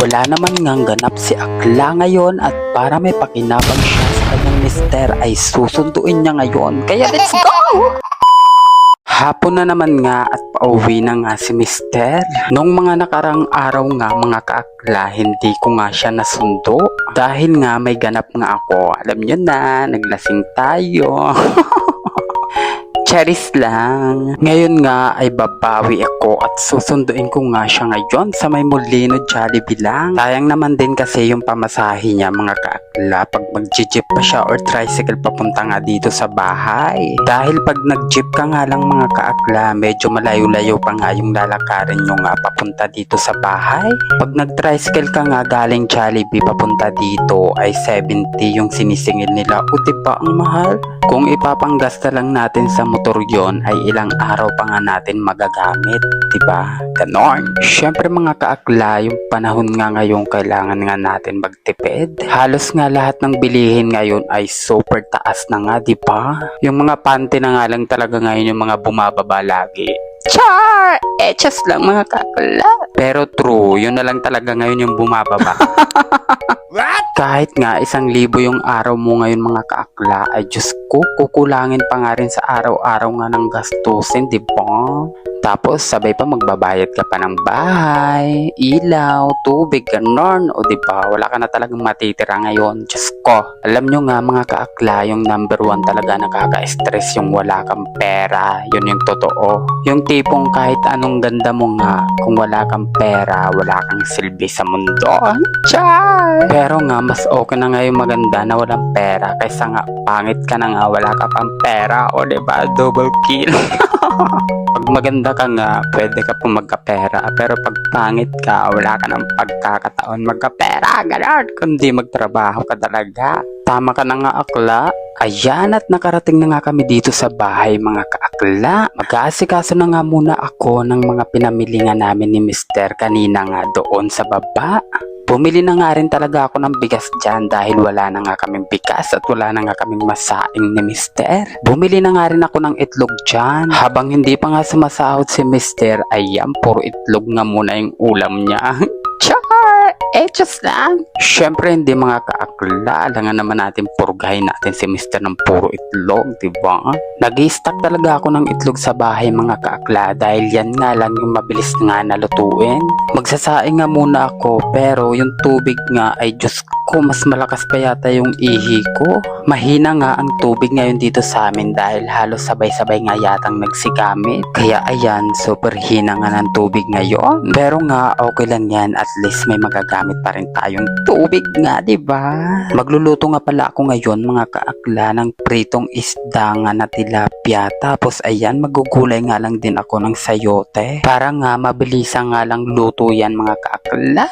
Wala naman ngang ganap si Akla ngayon at para may pakinabang siya sa kanyang mister ay susunduin niya ngayon. Kaya let's go! Hapon na naman nga at pauwi na nga si mister. Nung mga nakarang araw nga mga kaakla, hindi ko nga siya nasundo. Dahil nga may ganap nga ako. Alam nyo na, naglasing tayo. Charis lang. Ngayon nga ay babawi ako at susunduin ko nga siya ngayon sa may Molino Jollibee lang. Sayang naman din kasi yung pamasahe niya mga kaakla pag mag-jeep pa siya or tricycle papunta nga dito sa bahay. Dahil pag nag-jeep ka nga lang mga kaakla, medyo malayo-layo pa nga yung lalakarin nyo nga papunta dito sa bahay. Pag nag-tricycle ka nga galing Jollibee papunta dito ay 70 yung sinisingil nila. O diba ang mahal? Kung ipapanggasta lang natin sa motor yon ay ilang araw pa nga natin magagamit, 'di ba? Ganon. Syempre mga kaakla, yung panahon nga ngayon kailangan nga natin magtipid. Halos nga lahat ng bilihin ngayon ay super taas na nga, 'di ba? Yung mga panty na nga lang talaga ngayon yung mga bumababa lagi. Char! Eh, just lang mga kakla. Pero true, yun na lang talaga ngayon yung bumababa. Kahit nga isang libo yung araw mo ngayon mga kaakla, ay Diyos ko, kukulangin pa nga rin sa araw-araw nga ng gastusin, di ba? Tapos sabay pa magbabayad ka pa ng bahay, ilaw, tubig, ganon. O ba wala ka na talagang matitira ngayon. Diyos ko. Alam nyo nga mga kaakla, yung number one talaga nakaka-stress yung wala kang pera. Yun yung totoo. Yung tipong kahit anong ganda mo nga, kung wala kang pera, wala kang silbi sa mundo. Char! Pero nga, mas okay na nga maganda na walang pera kaysa nga pangit ka na nga wala ka pang pera. O ba double kill. pag maganda ka nga, pwede ka pong magkapera. Pero pag pangit ka, wala ka ng pagkakataon magkapera. Ganon. Kundi magtrabaho ka talaga. Tama ka na nga akla. Ayan at nakarating na nga kami dito sa bahay mga kaakla. Mag-aasikaso na nga muna ako ng mga pinamili nga namin ni Mister kanina nga doon sa baba. Bumili na nga rin talaga ako ng bigas dyan dahil wala na nga kaming bigas at wala na nga kaming masaing ni Mister. Bumili na nga rin ako ng itlog dyan. Habang hindi pa nga sumasahod si Mister, ayan, puro itlog nga muna yung ulam niya. Eh, just lang. Siyempre, hindi mga kaakla. Alangan naman natin purgahin natin si Mister ng puro itlog, di ba? nag stack talaga ako ng itlog sa bahay mga kaakla dahil yan nga lang yung mabilis nga nalutuin. Magsasaing nga muna ako pero yung tubig nga ay Diyos ko mas malakas pa yata yung ihi ko. Mahina nga ang tubig ngayon dito sa amin dahil halos sabay-sabay nga yatang nagsigamit. Kaya ayan, super hina nga ng tubig ngayon. Pero nga okay lang yan at least may magagamit pa rin tayong tubig nga, ba? Magluluto nga pala ako ngayon mga kaakla ng pritong isda nga na tilapia. Tapos ayan, magugulay nga lang din ako ng sayote. Para nga mabilisan nga lang luto yan mga kaakla.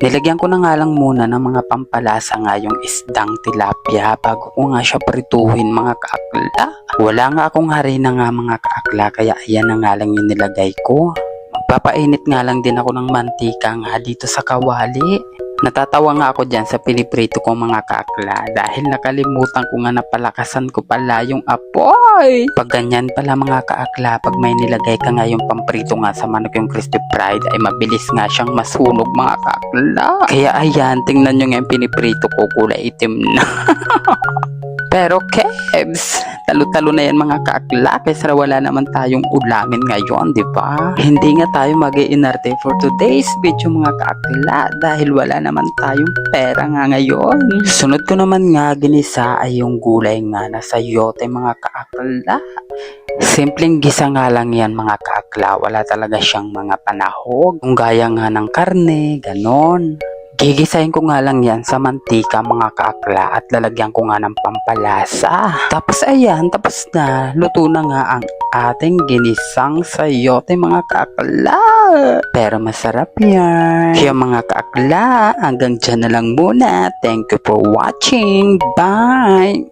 Nilagyan ko na nga lang muna ng mga pampalasa nga yung isdang tilapia bago ko nga siya prituhin mga kaakla. Wala nga akong harina nga mga kaakla kaya ayan na nga lang yung nilagay ko. Magpapainit nga lang din ako ng mantika nga dito sa kawali. Natatawa nga ako dyan sa piniprito ko mga kakla dahil nakalimutan ko nga napalakasan ko pala yung apoy. Pag ganyan pala mga kaakla, pag may nilagay ka nga yung pamprito nga sa manok yung crispy fried ay mabilis nga siyang masunog mga kakla. Kaya ayan, tingnan nyo nga yung piniprito ko, kulay itim na. Pero Kebs, talo-talo na yan mga kaakla kaysa wala naman tayong ulamin ngayon, di ba? Hindi nga tayo mag inarte for today's video mga kaakla dahil wala naman tayong pera nga ngayon. Sunod ko naman nga ginisa ay yung gulay nga na sayote mga kaakla. Simpleng gisa nga lang yan mga kaakla, wala talaga siyang mga panahog. Kung gaya nga ng karne, ganon. Gigisahin ko nga lang yan sa mantika mga kaakla at lalagyan ko nga ng pampalasa. Tapos ayan, tapos na. Luto na nga ang ating ginisang sayote mga kaakla. Pero masarap yan. Kaya mga kaakla, hanggang dyan na lang muna. Thank you for watching. Bye!